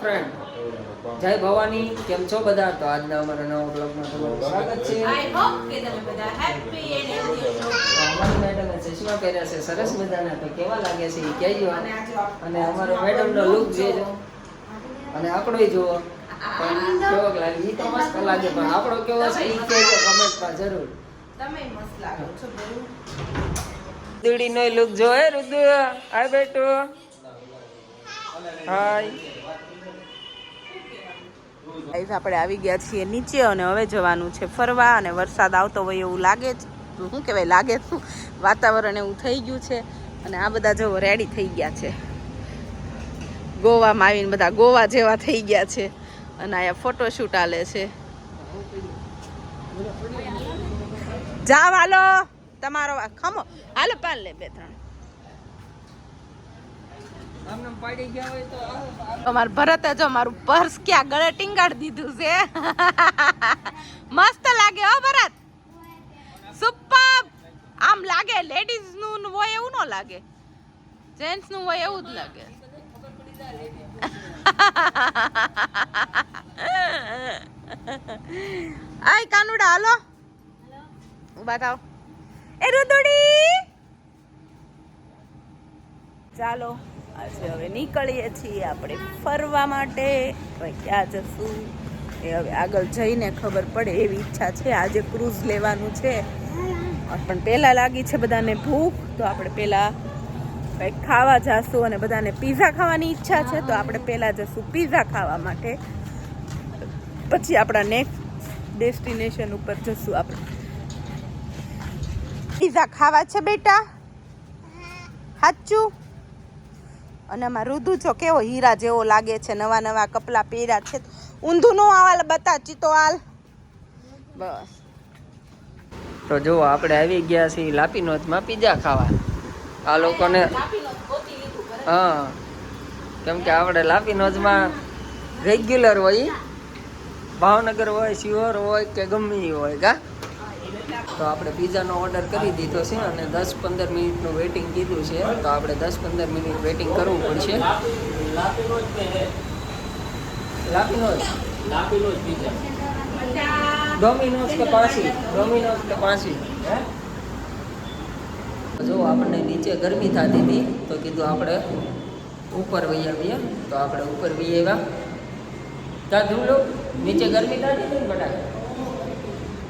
Friend જય ભવાની. કેમ છો બધા? તો આજના અમારા નવા બ્લોગમાં તમારું સ્વાગત છે. આઈ હોપ કે તમે બધા હેપી એન્ડ હેલ્ધી મેડમે ચશ્મા પહેર્યા છે. સરસ મજાના. તો કેવા લાગે છે એ કહેજો. અને આ અમારો મેડમનો લુક જોજો અને આપણો જુઓ. પણ કેવો લાગે? એ તો મસ્ત લાગે પણ આપણો કેવો છે એ કહેજો કમેન્ટમાં જરૂર. તમે મસ્ત લાગો છો બહુ. રુદુડીનો લુક જો હે રુદુ. હાય બેટો. હાય. ગાઈઝ આપણે આવી ગયા છીએ નીચે અને હવે જવાનું છે ફરવા અને વરસાદ આવતો હોય એવું લાગે છે. શું કહેવાય, લાગે શું વાતાવરણ એવું થઈ ગયું છે અને આ બધા જો રેડી થઈ ગયા છે. ગોવામાં આવીને બધા ગોવા જેવા થઈ ગયા છે અને અહીંયા ફોટોશૂટ આલે છે. જાવ હાલો. તમારો ખમો. હાલો પાલ લે બે, ત્રણ આમને પાડી ગયા હોય તો આવો. અમાર ભરતે જો મારું પર્સ ક્યાં ગળે ટીંગાડી દીધું છે? મસ્ત લાગે હો ભરત. સુપર. આમ લાગે લેડીઝનું હોય એવું ન લાગે. જેન્ટ્સનું હોય એવું જ લાગે. આય કાનુડા, હાલો. ઊભા થાવ એ રુદુડી. ચાલો. આજે હવે નીકળીએ છીએ આપણે ફરવા માટે. ક્યાં જશું? એ હવે આગળ જઈને ખબર પડે એવી ઈચ્છા છે. આજે ક્રૂઝ લેવાનું છે. પણ પહેલાં લાગી છે બધાને ભૂખ. તો આપણે પહેલાં કંઈક ખાવા જશું અને બધાને પીઝા ખાવાની ઈચ્છા છે. તો આપણે પહેલાં જશું પીઝા ખાવા માટે. પછી આપણા નેક્સ્ટ ડેસ્ટિનેશન ઉપર જશું આપણે. પીઝા ખાવા છે બેટા? સાચું? અને આમાં રુદુ જો કેવો હીરા જેવો લાગે છે, નવા નવા કપલા પહેર્યા છે. ઊંધું નો આવાલ બતા, ચીતો હાલ. બસ. તો જો આપણે આવી ગયા છીએ લાપીનોથમાં પીઝા ખાવા. આ લોકોને હા. કેમ કે આપણે લાપીનોથમાં રેગ્યુલર હોય, ભાવનગર હોય, શિહોર હોય કે ગમે હોય, કા? તો આપણે પીઝાનો ઓર્ડર કરી દીધો છે અને દસ પંદર મિનિટનું વેઇટિંગ કીધું છે. તો આપણે દસ પંદર મિનિટ વેઇટિંગ કરવું પડશે. ડોમિનોઝ કે પાંસી ડોમિનોઝ કે પાંસી જો આપણને નીચે ગરમી થતી હતી, તો કીધું આપણે ઉપર વહી આવીએ. તો આપણે ઉપર વહી આવ્યા. ત્યાં ધૂલો નીચે ગરમી થતી હતી ને બટા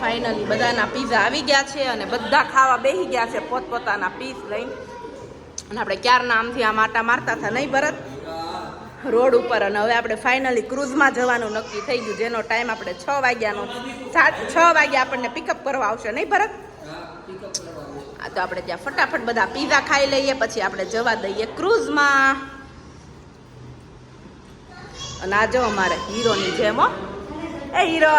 ફાઇનલી બધાના પીઝા આવી ગયા છે અને બધા ખાવા બેસી ગયા છે પોતપોતાના પીસ લઈને. અને આપણે ક્યારના આમથી આમ આટા મારતા હતા, નહીં ભરત? રોડ ઉપર. અને હવે આપણે ફાઇનલી ક્રૂઝમાં જવાનું નક્કી થઈ ગયું, જેનો ટાઈમ આપણે છ વાગ્યાનો છ વાગ્યા આપણને પિકઅપ કરવા આવશે, નહીં ભરત? આ તો આપણે ત્યાં ફટાફટ બધા પીઝા ખાઈ લઈએ, પછી આપણે જવા દઈએ ક્રૂઝમાં અને આ જો અમારે હીરોની જેમ એ હીરો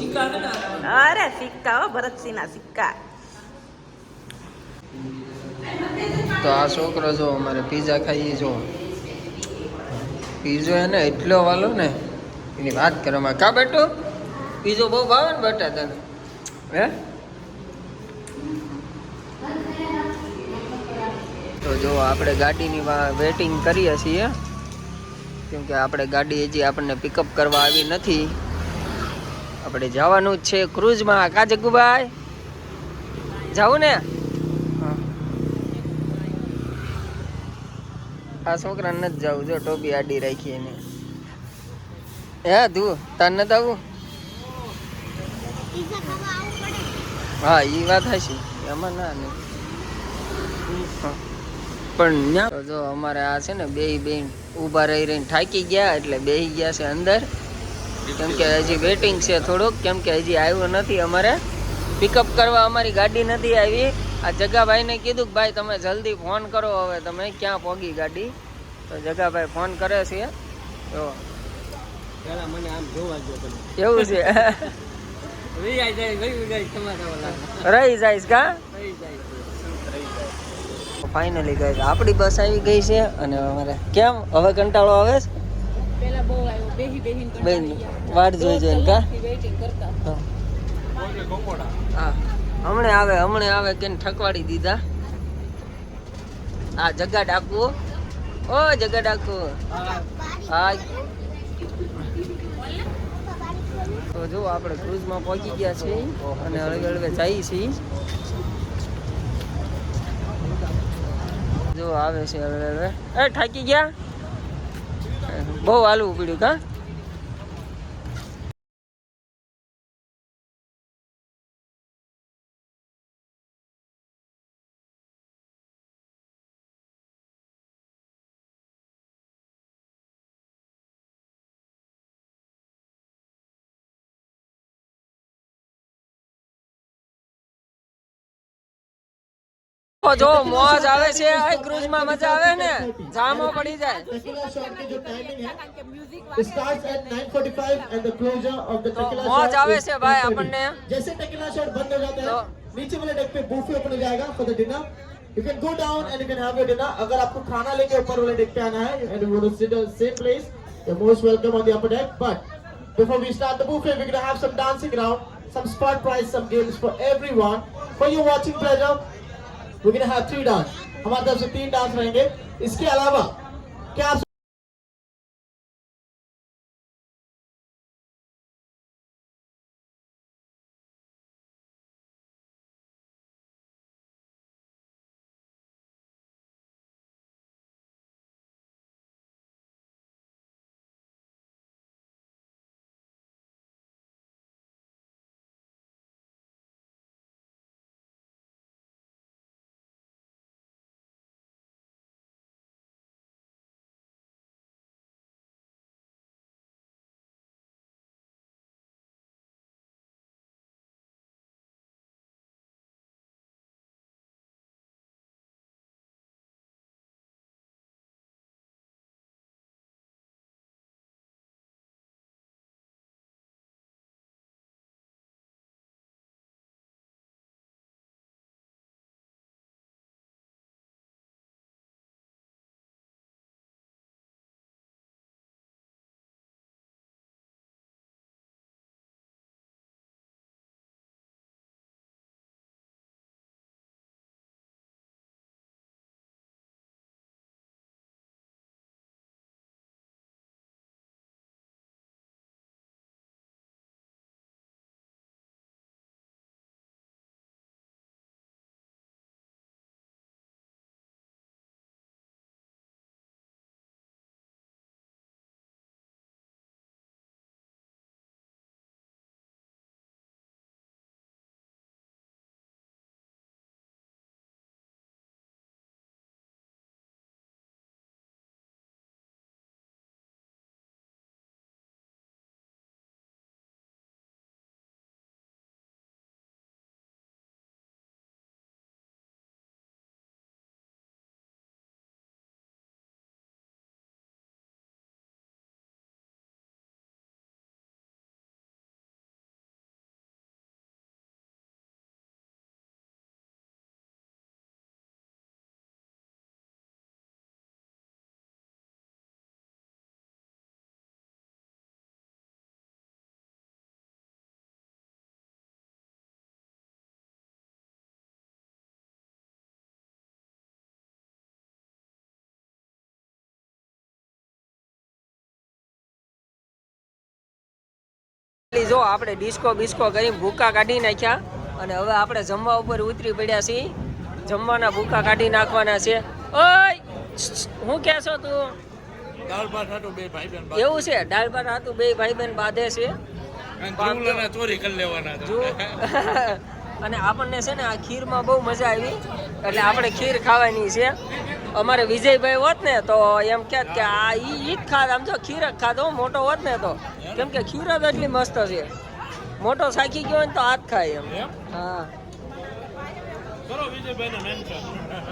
અરે સિક્કા હો ભરતસિંહના સિક્કા. તો આ છોકરો જો અમારે પીઝા ખાઈએ જો. પીઝો એને એટલો વાલો ને એની વાત કરવામાં કા બેટો? પીઝો બહુ ભાવે ને બેટા તને હે? તો જો આપણે ગાડીની વેટિંગ કરીએ છીએ. કેમ કે આપણે ગાડી હજી આપણને પિકઅપ કરવા આવી નથી. આપણે જવાનું જ છે ક્રૂઝમાં. કા જગ્ગુભાઈ? જાવું ને? આ છોકરા નથી જવું જો ટોપી આડી રાખી એને. હે, તું? તાર નથી આવું? હા એ વાત હશે એમાં ના નહીં પણ જો અમારે આ છે ને બે બેન ઊભા રહી રહીને થાકી ગયા એટલે બેસી ગયા છે અંદર. કેમ કે હજી વેટિંગ છે થોડુંક. કેમ કે હજી આવ્યું નથી અમારે. પિકઅપ કરવા અમારી ગાડી નથી આવી. આ જગાભાઈને કીધું કે ભાઈ તમે જલ્દી ફોન કરો હવે તમે. ક્યાં પહોંચી ગાડી? તો જગાભાઈ ફોન કરે છે. તો પેલા મને આમ જોવા જો એવું છે. રહી જાય કા? ફાઇનલી ગઈ આપણી બસ આવી ગઈ છે અને અમારે કેમ? હવે કંટાળો આવે છે? બહુ બેહીને વાટ જોઈ જોઈને કા? વેઇટિંગ કરતા. હા. હા. હમણે આવે હમણે આવે કે ઠકવાડી દીધા. આ જગા ડાકુ ઓ જગા ડાકુ હા. તો જો આપણે ક્રુઝમાં પહોંચી ગયા છીએ અને હળવે હળવે જઈએ છીએ. જો આવે છે હળવે હળવે. એ થાકી ગયા? બહુ હાલવું પડ્યું કા? જો મોજ આવે છે આ ક્રુઝમાં મજા આવે ને જામો પડી જાય Tequila shot की जो timing है કારણ કે music it starts at 9:45 and the closure of the तो tequila मौज shot आवे is से भाई 10:30. अपन ने। जैसे tequila shot बंद हो जाता है तो- नीचे वाले डेक पे बुफे ओपन हो जाएगा for the dinner you can go down and you can have your dinner अगर आपको खाना लेके ऊपर वाले डेक पे आना है and you want to sit on the same place you're most welcome on the upper deck but before we start the buffet we're gonna have some dancing around some spot prize some games for everyone for your watching pleasure we're gonna have three dance हमारे तरफ से तीन dance रहेंगे इसके अलावा क्या आप જો આપણે ડિસ્કો બિસ્કો કરી ભૂકા કાઢી નાખ્યા અને હવે આપણે જમવા ઉપર ઉતરી પડ્યા છીએ. જમવાના ભૂકા કાઢી નાખવાના છે. ઓય! હું છો તું? દાળ ભાત હાટું બે ભાઈ બેન એવું છે? દાળ ભાત હાતું બે ભાઈ બેન બાંધે છે? ચોરી કરી લેવાના અને આપણને છે ને આ ખીરમાં બહુ મજા આવી. એટલે આપણે ખીર ખાવાની છે. અમારે વિજયભાઈ હોત ને તો એમ કે કે આ ઈ ઈ જ ખાધ આમ જો ખીર જ ખાતો મોટો હોત ને તો. કેમ કે ખીર જ એટલી મસ્ત છે. મોટો સાખી ગયો ને તો આ જ ખાય એમ. હા. કરો વિજયભાઈ ને મેન્શન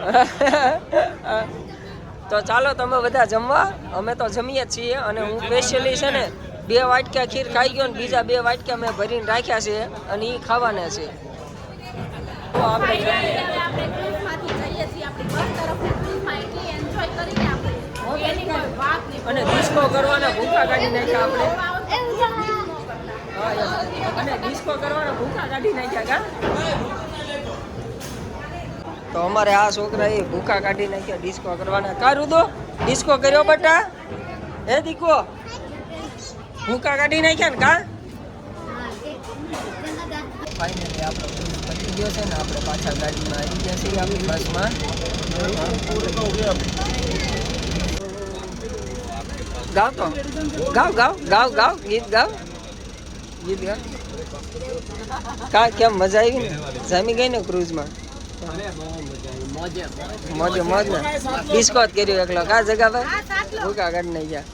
તો ચાલો તમે બધા જમવા. અમે તો જમીએ જ છીએ અને હું સ્પેશિયલી છે ને બે વાટકા ખીર ખાઈ ગયો ને બીજા બે વાટકા મેં ભરીને રાખ્યા છે અને એ ખાવાના છે. તો આપણે અને ડિસ્કો કરવાના ભૂખા કાઢી નાખ્યા આપણે. અને ડિસ્કો કરવાના ભૂખા કાઢી નાખ્યા કા? તો અમારે આ છોકરા એ ભૂખા કાઢી નાખ્યા ડિસ્કો કરવાના. કારું તો ડિસ્કો કર્યો બટા? હે દીકો ભૂખા કાઢી નાખ્યા ને કા? ફાઇનલી આપણો પતી ગયો છે ને આપણે પાછા ગાડીમાં આવી ગયા છીએ આપણી બસમાં. ગાવ તો ગાવ ગાવ ગાવ ગાવ ગીત ગાવ ગીત ગાવ કા કેમ મજા આવી ને જામી ગઈ ને ક્રૂઝમાં મોજે મોજ ને ડિસ્કો જ કર્યું એકલો કા જગા ભાઈ ભૂકા કાઢી નહીં ગયા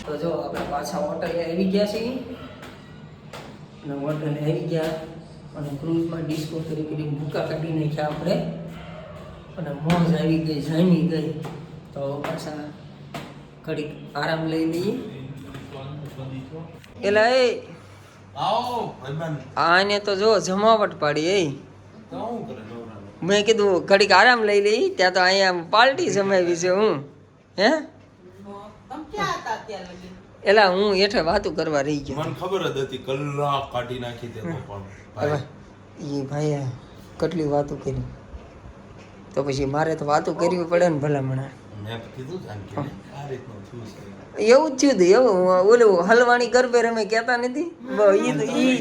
તો જો આપણે પાછા હોટલે આવી ગયા છીએ અને હોટલે આવી ગયા અને ક્રૂઝમાં ડિસ્કો કરી કરી ભૂકા કાઢી નાખ્યા આપણે અને મોજ આવી ગઈ જામી ગઈ. તો પાછા ઘડીક આરામ લઈ લઈએ. એલા એ. આને તો જો જમાવટ પાડી એ. મેં કીધું ઘડીક આરામ લઈ લઈ ત્યાં તો અહીંયા પાર્ટી જમાવી છે હું. હે? એલા હું હેઠે વાતું કરવા રહી ગયો. મને ખબર જ હતી કલાક કાઢી નાખી તે પણ. ભાઈ એ ભાઈએ કેટલી વાતો કરી. તો પછી મારે તો વાતો કરવી પડે ને ભલા મને મેં તો કીધું જ આમ કે આ રીતનું થયું છે. એવું જ થયું હતું એવું ઓલું હલવાણી ગરબે રમે કહેતા નથી. ઈદ ઈ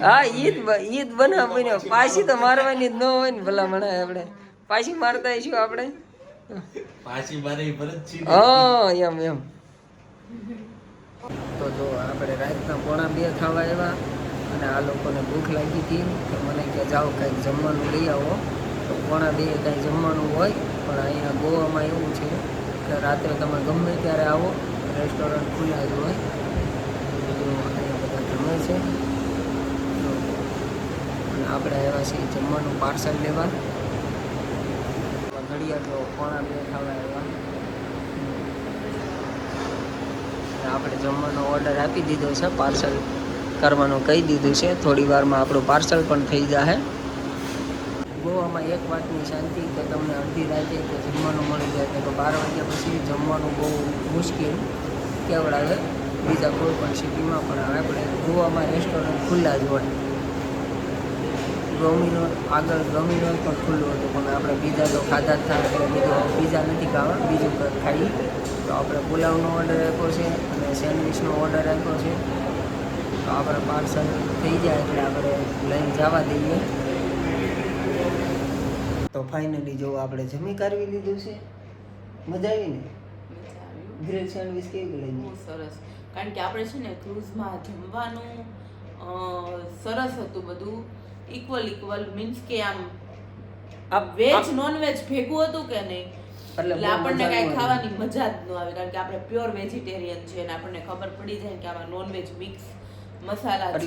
હા ઈદ બ- ઈદ બનાવ બન્યો. પાછી તો મારવાની જ ન હોય ને ભલા મને આપણે. પાછી મારતા શું આપણે. પાછી મારે હા એમ એમ. તો જો આપણે રાતના પોણા બે ખાવા આવ્યા અને આ લોકોને ભૂખ લાગી હતી. મને કે જાઓ કંઈક જમવાનું લઈ આવો. તો પોણા બે કાંઈ જમવાનું હોય, પણ અહીંયા ગોવામાં એવું છે કે રાત્રે તમે ગમે ત્યારે આવો, રેસ્ટોરન્ટ ખુલ્લા જ હોય. તો અહીંયા બધા જમે છે. તો આપણે આવ્યા છીએ જમવાનું પાર્સલ લેવા. ઘડિયાળ જો પોણા બે ખાવા આવ્યા. આપણે જમવાનો ઓર્ડર આપી દીધો છે, પાર્સલ કરવાનું કહી દીધું છે. થોડી વારમાં આપણું પાર્સલ પણ થઈ જશે ગોવામાં એક વાતની શાંતિ કે તમને અડધી રાતે કે જમવાનું મળી જાય કે બાર વાગ્યા પછી જમવાનું બહુ મુશ્કેલ કેવડાવે બીજા કોઈ પણ સિટીમાં પણ આપણે ગોવામાં રેસ્ટોરન્ટ ખુલ્લા જ હોય. ડોમિનોઝ આગળ ડોમિનોઝ પણ ખુલ્લું હતું, પણ આપણે બીજા તો ખાધા જ થાય એટલે બીજું બીજા નથી ખાવા, બીજું ખાઈ તો આપણે પુલાવનો ઓર્ડર આપ્યો છે અને સેન્ડવિચનો ઓર્ડર આપ્યો છે. તો આપણે પાર્સલ થઈ જાય એટલે આપણે લઈને જવા દઈએ. તો ફાઇનલી જો આપણે જમી કાઢવી લીધું છે મજા આવી ને? ગ્રીલ સેન્ડવિચ કેવી બહુ સરસ. કારણ કે આપણે છે ને ક્રૂઝમાં જમવાનું સરસ હતું બધું. ઇક્વલ ઇક્વલ મીન્સ કે આમ આપ- વેજ નોન વેજ ભેગું હતું કે નહીં? એટલે આપણને કાંઈ ખાવાની મજા જ ન આવે કારણ કે આપણે પ્યોર વેજીટેરિયન છે અને આપણને ખબર પડી જાય કે આમાં નોન વેજ મિક્સ મસાલા છે.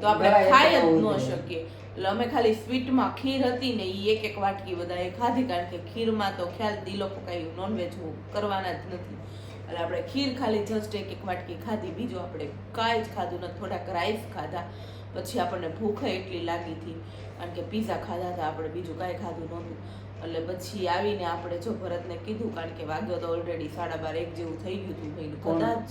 તો આપણે ખાઈ જ ન શકીએ. એટલે અમે ખાલી સ્વીટમાં ખીર હતી ને એ એક એક વાટકી બધાએ ખાધી કારણ કે ખીરમાં તો ખ્યાલ દિલો પકાયું નોનવેજ કરવાના જ નથી. એટલે આપણે ખીર ખાલી જસ્ટ એક એક વાટકી ખાધી, બીજું આપણે કાંઈ જ ખાધું નથી. થોડાક રાઈસ ખાધા, પછી આપણને ભૂખ એટલી લાગી હતી. કારણ કે પીઝા ખાધા હતા, આપણે બીજું કાંઈ ખાધું નહોતું. એટલે પછી આવીને આપણે જો ભરતને કીધું કારણ કે વાગ્યો તો ઓલરેડી સાડા બાર એક જેવું થઈ ગયું હતું કદાચ.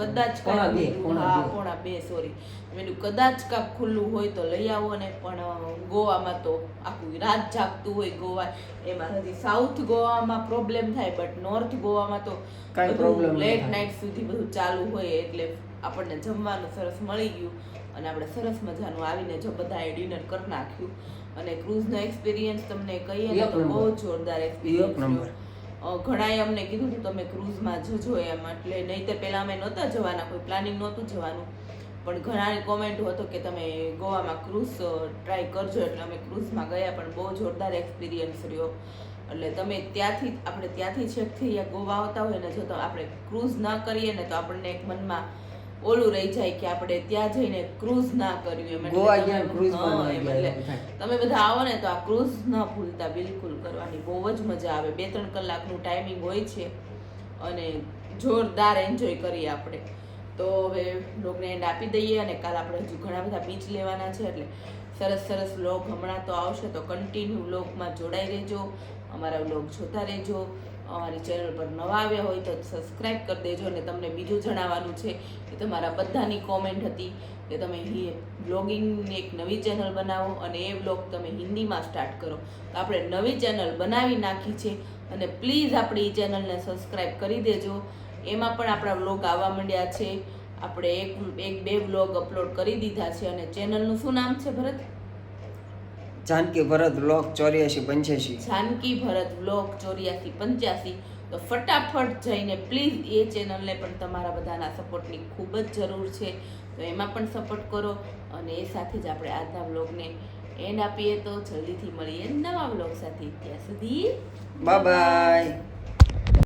કદાચ પોણા બે હા પોણા બે સોરી મેં કદાચ કાંક ખુલ્લું હોય તો લઈ આવો ને પણ ગોવામાં તો આખું રાત જાગતું હોય ગોવા. એમાં હજી સાઉથ ગોવામાં પ્રોબ્લેમ થાય બટ નોર્થ ગોવામાં તો લેટ નાઇટ સુધી બધું ચાલુ હોય એટલે આપણને જમવાનું સરસ મળી ગયું. અને આપણે સરસ મજાનું આવીને જો બધાએ ડિનર કરી નાખ્યું. અને ક્રૂઝનો એક્સપિરિયન્સ તમને કહીએ ને તો બહુ જોરદાર એક્સપિરિયન્સ ઘણાએ અમને કીધું હતું તમે ક્રૂઝમાં જજો એમ એટલે નહીંતર પહેલાં અમે નહોતા જવાના કોઈ પ્લાનિંગ નહોતું જવાનું. પણ ઘણાને કોમેન્ટ હતો કે તમે ગોવામાં ક્રૂઝ ટ્રાય કરજો એટલે અમે ક્રૂઝમાં ગયા પણ બહુ જોરદાર એક્સપિરિયન્સ રહ્યો. એટલે તમે ત્યાંથી આપણે ત્યાંથી છેકથી ગોવા આવતા હોય ને જો તો આપણે ક્રૂઝ ના કરીએ ને તો આપણને એક મનમાં ઓલું રહી જાય કે આપણે ત્યાં જઈને ક્રુઝ ના કર્યું એમ. ગોવા ગયા ક્રુઝ એટલે તમે બધા આવો ને તો આ ક્રુઝ ન ભૂલતા બિલકુલ કરવાની. બહુ જ મજા આવે. બે ત્રણ કલાકનું ટાઈમિંગ હોય છે અને જોરદાર એન્જોય કરીએ આપણે. તો હવે વ્લોગને એન્ડ આપી દઈએ અને કાલ આપણે હજુ ઘણા બધા બીચ લેવાના છે એટલે સરસ સરસ વ્લોગ હમણાં તો આવશે. તો કન્ટિન્યુ વ્લોગમાં જોડાઈ રહેજો. અમારા વ્લોગ જોતા રહેજો. અમારી ચેનલ પર નવા આવ્યા હોય તો સબસ્ક્રાઈબ કરી દેજો અને તમને બીજું જણાવવાનું છે કે તમારા બધાની કોમેન્ટ હતી કે તમે બ્લોગિંગની એક નવી ચેનલ બનાવો અને એ બ્લોગ તમે હિન્દીમાં સ્ટાર્ટ કરો. તો આપણે નવી ચેનલ બનાવી નાખી છે અને પ્લીઝ આપણી ચેનલને સબસ્ક્રાઈબ કરી દેજો. એમાં પણ આપણા વ્લોગ આવવા માંડ્યા છે. આપણે એક એક, બે વ્લોગ અપલોડ કરી દીધા છે અને ચેનલનું શું નામ છે ભરત? જાનકી ભરત બ્લોક ચોર્યાસી પંચ્યાસી. જાનકી ભરત વ્લોગ ચોર્યાસી પંચ્યાસી. તો ફટાફટ જઈને પ્લીઝ એ ચેનલને પણ તમારા બધાના સપોર્ટની ખૂબ જ જરૂર છે. તો એમાં પણ સપોર્ટ કરો અને એ સાથે જ આપણે આજના બ્લોગને એન્ડ આપીએ તો જલ્દીથી મળીએ નવા બ્લોગ સાથે. ત્યાં સુધી બાય